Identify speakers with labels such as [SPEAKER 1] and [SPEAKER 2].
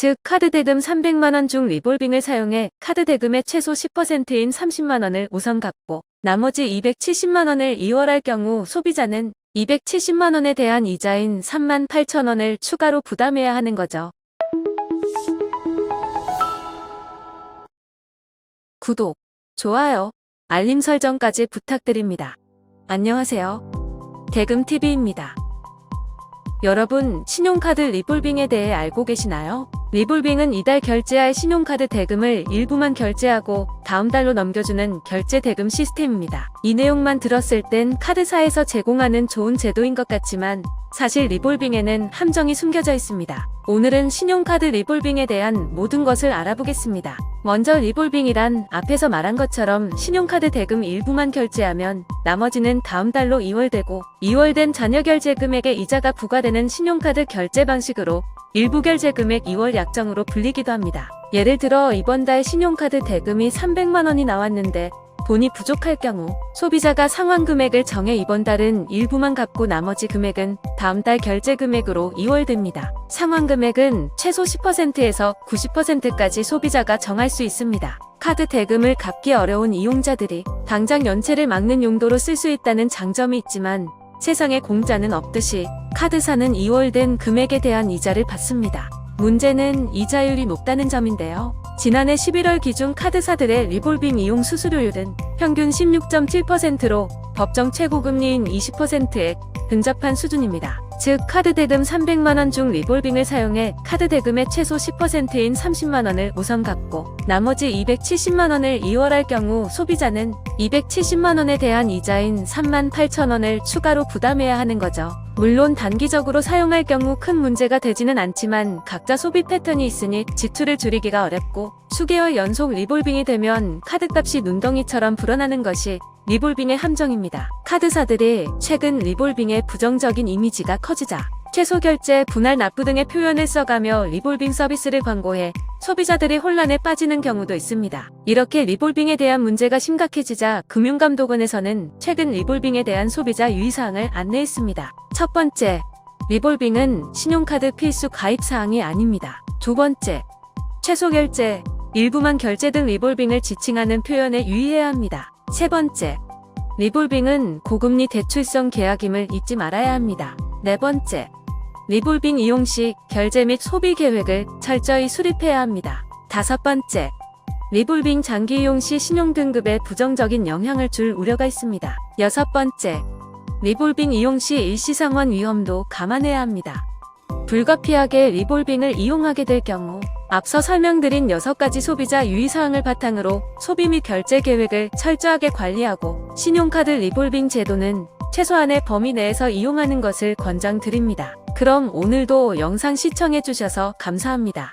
[SPEAKER 1] 즉 카드 대금 300만원 중 리볼빙을 사용해 카드 대금의 최소 10%인 30만원을 우선 갚고 나머지 270만원을 이월할 경우 소비자는 270만원에 대한 이자인 3만 8천원을 추가로 부담해야 하는 거죠. 구독, 좋아요, 알림 설정까지 부탁드립니다. 안녕하세요. 대금TV입니다. 여러분, 신용카드 리볼빙에 대해 알고 계시나요? 리볼빙은 이달 결제할 신용카드 대금을 일부만 결제하고 다음 달로 넘겨주는 결제 대금 시스템입니다. 이 내용만 들었을 땐 카드사에서 제공하는 좋은 제도인 것 같지만 사실 리볼빙에는 함정이 숨겨져 있습니다. 오늘은 신용카드 리볼빙에 대한 모든 것을 알아보겠습니다. 먼저 리볼빙이란 앞에서 말한 것처럼 신용카드 대금 일부만 결제하면 나머지는 다음 달로 이월되고 이월된 잔여 결제 금액에 이자가 부과되는 신용카드 결제 방식으로 일부 결제 금액 2월 약정으로 불리기도 합니다. 예를 들어 이번 달 신용카드 대금이 300만 원이 나왔는데 돈이 부족할 경우 소비자가 상환 금액을 정해 이번 달은 일부만 갚고 나머지 금액은 다음 달 결제 금액으로 이월됩니다. 상환 금액은 최소 10%에서 90%까지 소비자가 정할 수 있습니다. 카드 대금을 갚기 어려운 이용자들이 당장 연체를 막는 용도로 쓸 수 있다는 장점이 있지만 세상에 공짜는 없듯이 카드사는 이월된 금액에 대한 이자를 받습니다. 문제는 이자율이 높다는 점인데요. 지난해 11월 기준 카드사들의 리볼빙 이용 수수료율은 평균 16.7%로 법정 최고금리인 20%에 근접한 수준입니다. 즉 카드 대금 300만원 중 리볼빙을 사용해 카드 대금의 최소 10%인 30만원을 우선 갚고 나머지 270만원을 이월할 경우 소비자는 270만원에 대한 이자인 3만 8천원을 추가로 부담해야 하는 거죠. 물론 단기적으로 사용할 경우 큰 문제가 되지는 않지만 각자 소비 패턴이 있으니 지출을 줄이기가 어렵고 수개월 연속 리볼빙이 되면 카드값이 눈덩이처럼 불어나는 것이 리볼빙의 함정입니다. 카드사들이 최근 리볼빙의 부정적인 이미지가 커지자 최소 결제, 분할 납부 등의 표현을 써가며 리볼빙 서비스를 광고해 소비자들이 혼란에 빠지는 경우도 있습니다. 이렇게 리볼빙에 대한 문제가 심각해지자 금융감독원에서는 최근 리볼빙에 대한 소비자 유의사항을 안내했습니다. 첫 번째, 리볼빙은 신용카드 필수 가입 사항이 아닙니다. 두 번째, 최소 결제, 일부만 결제 등 리볼빙을 지칭하는 표현에 유의해야 합니다. 세 번째, 리볼빙은 고금리 대출성 계약임을 잊지 말아야 합니다. 네 번째, 리볼빙 이용 시 결제 및 소비 계획을 철저히 수립해야 합니다. 다섯 번째, 리볼빙 장기 이용 시 신용 등급에 부정적인 영향을 줄 우려가 있습니다. 여섯 번째, 리볼빙 이용 시 일시상환 위험도 감안해야 합니다. 불가피하게 리볼빙을 이용하게 될 경우 앞서 설명드린 6가지 소비자 유의사항을 바탕으로 소비 및 결제 계획을 철저하게 관리하고 신용카드 리볼빙 제도는 최소한의 범위 내에서 이용하는 것을 권장드립니다. 그럼 오늘도 영상 시청해주셔서 감사합니다.